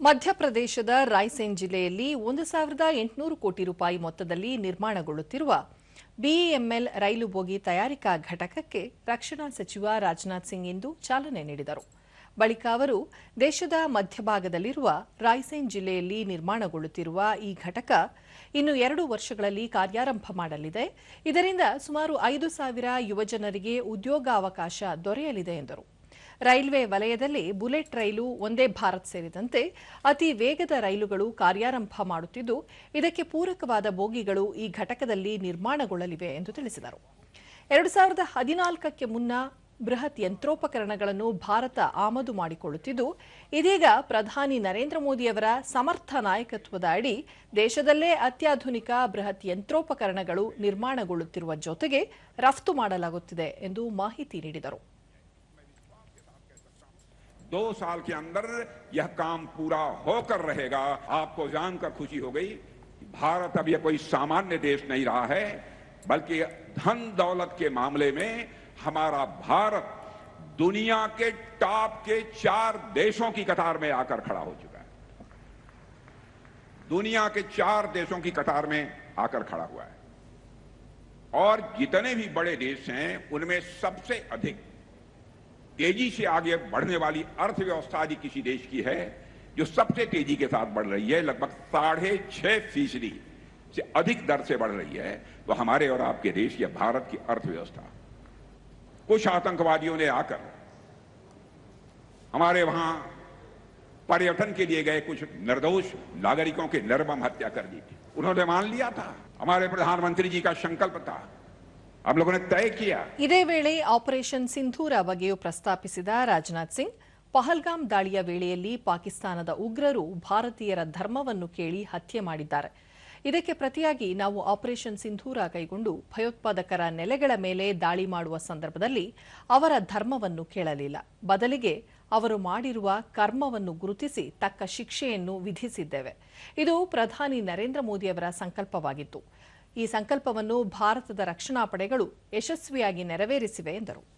ಮಧ್ಯಪ್ರದೇಶದ ರಾಯ್ಸೇನ್ ಜಿಲ್ಲೆಯಲ್ಲಿ ಒಂದು ಸಾವಿರದ ಎಂಟುನೂರು ಕೋಟಿ ರೂಪಾಯಿ ಮೊತ್ತದಲ್ಲಿ ನಿರ್ಮಾಣಗೊಳ್ಳುತ್ತಿರುವ ಬಿಇಎಂಎಲ್ ರೈಲು ಬೋಗಿ ತಯಾರಿಕಾ ಘಟಕಕ್ಕೆ ರಕ್ಷಣಾ ಸಚಿವ ರಾಜನಾಥ್ ಸಿಂಗ್ ಇಂದು ಚಾಲನೆ ನೀಡಿದರು. ಬಳಿಕ ಅವರು ದೇಶದ ಮಧ್ಯಭಾಗದಲ್ಲಿರುವ ರಾಯ್ಸೇನ್ ಜಿಲ್ಲೆಯಲ್ಲಿ ನಿರ್ಮಾಣಗೊಳ್ಳುತ್ತಿರುವ ಈ ಘಟಕ ಇನ್ನು ಎರಡು ವರ್ಷಗಳಲ್ಲಿ ಕಾರ್ಯಾರಂಭ ಮಾಡಲಿದೆ. ಇದರಿಂದ ಸುಮಾರು ಐದು ಸಾವಿರ ಯುವಜನರಿಗೆ ಉದ್ಯೋಗಾವಕಾಶ ದೊರೆಯಲಿದೆ ಎಂದರು. ರೈಲ್ವೆ ವಲಯದಲ್ಲಿ ಬುಲೆಟ್ ರೈಲು ಒಂದೇ ಭಾರತ್ ಸೇರಿದಂತೆ ಅತಿ ವೇಗದ ರೈಲುಗಳು ಕಾರ್ಯಾರಂಭ ಮಾಡುತ್ತಿದ್ದು, ಇದಕ್ಕೆ ಪೂರಕವಾದ ಬೋಗಿಗಳು ಈ ಘಟಕದಲ್ಲಿ ನಿರ್ಮಾಣಗೊಳ್ಳಲಿವೆ ಎಂದು ತಿಳಿಸಿದರು. ಎರಡು ಸಾವಿರದ ಹದಿನಾಲ್ಕಕ್ಕೆ ಮುನ್ನ ಬೃಹತ್ ಯಂತ್ರೋಪಕರಣಗಳನ್ನು ಭಾರತ ಆಮದು ಮಾಡಿಕೊಳ್ಳುತ್ತಿದ್ದು, ಇದೀಗ ಪ್ರಧಾನಿ ನರೇಂದ್ರ ಮೋದಿಯವರ ಸಮರ್ಥ ನಾಯಕತ್ವದ ಅಡಿ ದೇಶದಲ್ಲೇ ಅತ್ಯಾಧುನಿಕ ಬೃಹತ್ ಯಂತ್ರೋಪಕರಣಗಳು ನಿರ್ಮಾಣಗೊಳ್ಳುತ್ತಿರುವ ಜೊತೆಗೆ ರಫ್ತು ಮಾಡಲಾಗುತ್ತಿದೆ ಎಂದು ಮಾಹಿತಿ ನೀಡಿದರು. दो साल के अंदर यह काम पूरा होकर रहेगा। आपको जानकर खुशी हो गई, भारत अब यह कोई सामान्य देश नहीं रहा है, बल्कि धन दौलत के मामले में हमारा भारत दुनिया के टॉप के चार देशों की कतार में आकर खड़ा हो चुका है। दुनिया के चार देशों की कतार में आकर खड़ा हुआ है। और जितने भी बड़े देश हैं, उनमें सबसे अधिक तेज़ी से आगे बढ़ने वाली अर्थव्यवस्था यदि किसी देश की है, जो सबसे तेज़ी के साथ बढ़ रही है, लगभग साढ़े छह फ़ीसदी से अधिक दर से बढ़ रही है तो हमारे और आपके देश या भारत की अर्थव्यवस्था। कुछ आतंकवादियों ने आकर हमारे वहाँ पर्यटन के लिए गए कुछ निर्दोष नागरिकों के निर्मम हत्या कर दी थी। उन्होंने मान लिया था। हमारे प्रधानमंत्री जी का संकल्प था ಇದೇ ವೇಳೆ ಆಪರೇಷನ್ ಸಿಂಧೂರ ಬಗ್ಗೆಯೂ ಪ್ರಸ್ತಾಪಿಸಿದ ರಾಜನಾಥ್ ಸಿಂಗ್, ಪಹಲ್ಗಾಮ್ ದಾಳಿಯ ವೇಳೆಯಲ್ಲಿ ಪಾಕಿಸ್ತಾನದ ಉಗ್ರರು ಭಾರತೀಯರ ಧರ್ಮವನ್ನು ಕೇಳಿ ಹತ್ಯೆ ಮಾಡಿದ್ದಾರೆ. ಇದಕ್ಕೆ ಪ್ರತಿಯಾಗಿ ನಾವು ಆಪರೇಷನ್ ಸಿಂಧೂರ ಕೈಗೊಂಡು ಭಯೋತ್ಪಾದಕರ ನೆಲೆಗಳ ಮೇಲೆ ದಾಳಿ ಮಾಡುವ ಸಂದರ್ಭದಲ್ಲಿ ಅವರ ಧರ್ಮವನ್ನು ಕೇಳಲಿಲ್ಲ. ಬದಲಿಗೆ ಅವರು ಮಾಡಿರುವ ಕರ್ಮವನ್ನು ಗುರುತಿಸಿ ತಕ್ಕ ಶಿಕ್ಷೆಯನ್ನು ವಿಧಿಸಿದ್ದೇವೆ. ಇದು ಪ್ರಧಾನಿ ನರೇಂದ್ರ ಮೋದಿಯವರ ಸಂಕಲ್ಪವಾಗಿತ್ತು. ಈ ಸಂಕಲ್ಪವನ್ನು ಭಾರತದ ರಕ್ಷಣಾ ಪಡೆಗಳು ಯಶಸ್ವಿಯಾಗಿ ನೆರವೇರಿಸಿವೆ ಎಂದರು.